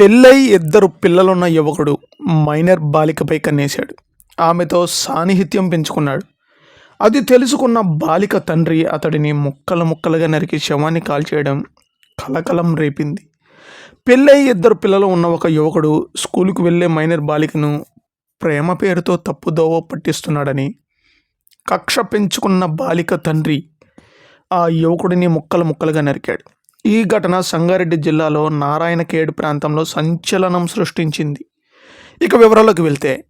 పెళ్ళై ఇద్దరు పిల్లలున్న యువకుడు మైనర్ బాలికపై కన్నేశాడు. ఆమెతో సాన్నిహిత్యం పెంచుకున్నాడు. అది తెలుసుకున్న బాలిక తండ్రి అతడిని ముక్కలు ముక్కలుగా నరికి శవాన్ని కాల్చేయడం కలకలం రేపింది. పెళ్ళై ఇద్దరు పిల్లలు ఉన్న ఒక యువకుడు స్కూలుకు వెళ్ళే మైనర్ బాలికను ప్రేమ పేరుతో తప్పుదోవ పట్టిస్తున్నాడని కక్ష పెంచుకున్న బాలిక తండ్రి ఆ యువకుడిని ముక్కలు ముక్కలుగా నరికాడు. ఈ ఘటన సంగారెడ్డి జిల్లాలో నారాయణఖేడ్ ప్రాంతంలో సంచలనం సృష్టించింది. ఇక వివరాలకు వెళ్తే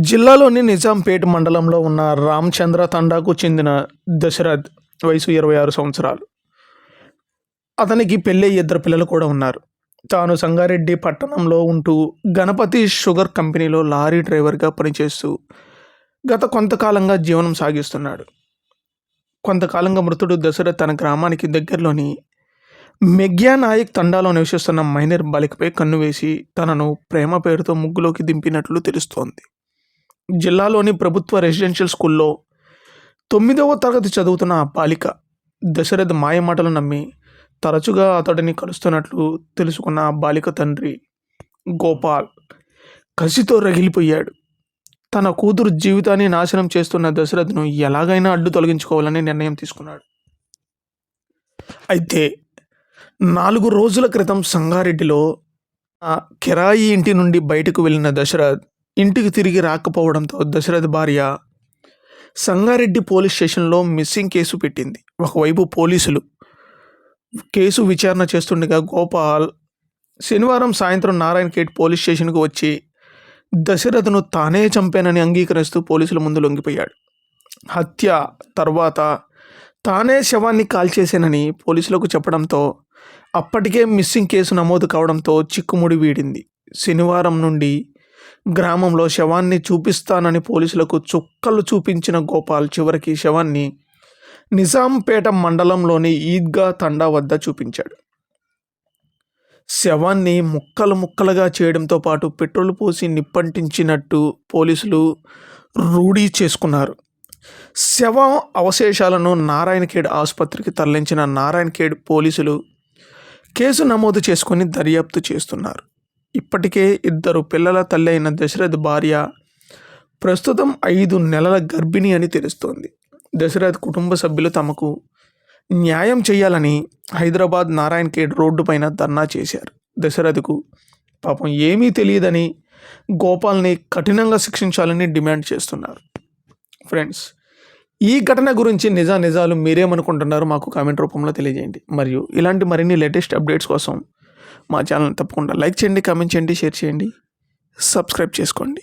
జిల్లాలోని నిజాంపేట్ మండలంలో ఉన్న రామచంద్ర తండాకు చెందిన దశరథ్ వయసు ఇరవై ఆరు సంవత్సరాలు. అతనికి పెళ్ళి ఇద్దరు పిల్లలు కూడా ఉన్నారు. తాను సంగారెడ్డి పట్టణంలో ఉంటూ గణపతి షుగర్ కంపెనీలో లారీ డ్రైవర్గా పనిచేస్తూ గత కొంతకాలంగా జీవనం సాగిస్తున్నాడు. కొంతకాలంగా మృతుడు దశరథ్ తన గ్రామానికి దగ్గరలోని మెగ్యా నాయక్ తండాలో నివసిస్తున్న మైనర్ బాలికపై కన్ను వేసి తనను ప్రేమ పేరుతో ముగ్గులోకి దింపినట్లు తెలుస్తోంది. జిల్లాలోని ప్రభుత్వ రెసిడెన్షియల్ స్కూల్లో తొమ్మిదవ తరగతి చదువుతున్న ఆ బాలిక దశరథ్ మాయమాటలు నమ్మి తరచుగా అతడిని కలుస్తున్నట్లు తెలుసుకున్న ఆ బాలిక తండ్రి గోపాల్ కసితో రగిలిపోయాడు. తన కూతురు జీవితాన్ని నాశనం చేస్తున్న దశరథ్ను ఎలాగైనా అడ్డు తొలగించుకోవాలని నిర్ణయం తీసుకున్నాడు. అయితే నాలుగు రోజుల క్రితం సంగారెడ్డిలో ఆ కిరాయి ఇంటి నుండి బయటకు వెళ్ళిన దశరథ్ ఇంటికి తిరిగి రాకపోవడంతో దశరథ్ భార్య సంగారెడ్డి పోలీస్ స్టేషన్లో మిస్సింగ్ కేసు పెట్టింది. ఒకవైపు పోలీసులు కేసు విచారణ చేస్తుండగా గోపాల్ శనివారం సాయంత్రం నారాయణ ఖేడ్ పోలీస్ స్టేషన్కు వచ్చి దశరథను తానే చంపానని అంగీకరిస్తూ పోలీసుల ముందు లొంగిపోయాడు. హత్య తర్వాత తానే శవాన్ని కాల్చేశానని పోలీసులకు చెప్పడంతో అప్పటికే మిస్సింగ్ కేసు నమోదు కావడంతో చిక్కుముడి వీడింది. శనివారం నుండి గ్రామంలో శవాన్ని చూపిస్తానని పోలీసులకు చుక్కలు చూపించిన గోపాల్ చివరికి శవాన్ని నిజాంపేట మండలంలోని ఈద్గా తండా వద్ద చూపించాడు. శవాన్ని ముక్కలు ముక్కలుగా చేయడంతో పాటు పెట్రోల్ పోసి నిప్పంటించినట్టు పోలీసులు రూఢీ చేసుకున్నారు. శవం అవశేషాలను నారాయణఖేడ్ ఆసుపత్రికి తరలించిన నారాయణఖేడ్ పోలీసులు కేసు నమోదు చేసుకొని దర్యాప్తు చేస్తున్నారు. ఇప్పటికే ఇద్దరు పిల్లల తల్లి అయిన దశరథ్ భార్య ప్రస్తుతం ఐదు నెలల గర్భిణి అని తెలుస్తోంది. దశరథ్ కుటుంబ సభ్యులు తమకు న్యాయం చేయాలని హైదరాబాద్ నారాయణ ఖేడ్ రోడ్డుపైన ధర్నా చేశారు. దశరథకు పాపం ఏమీ తెలియదని గోపాల్ని కఠినంగా శిక్షించాలని డిమాండ్ చేస్తున్నారు. ఫ్రెండ్స్ ఈ ఘటన గురించి నిజా నిజాలు మీరేమనుకుంటున్నారో మాకు కామెంట్ రూపంలో తెలియజేయండి. మరియు ఇలాంటి మరిన్ని లేటెస్ట్ అప్డేట్స్ కోసం మా ఛానల్ తప్పకుండా లైక్ చేయండి కామెంట్ చేయండి షేర్ చేయండి సబ్స్క్రైబ్ చేసుకోండి.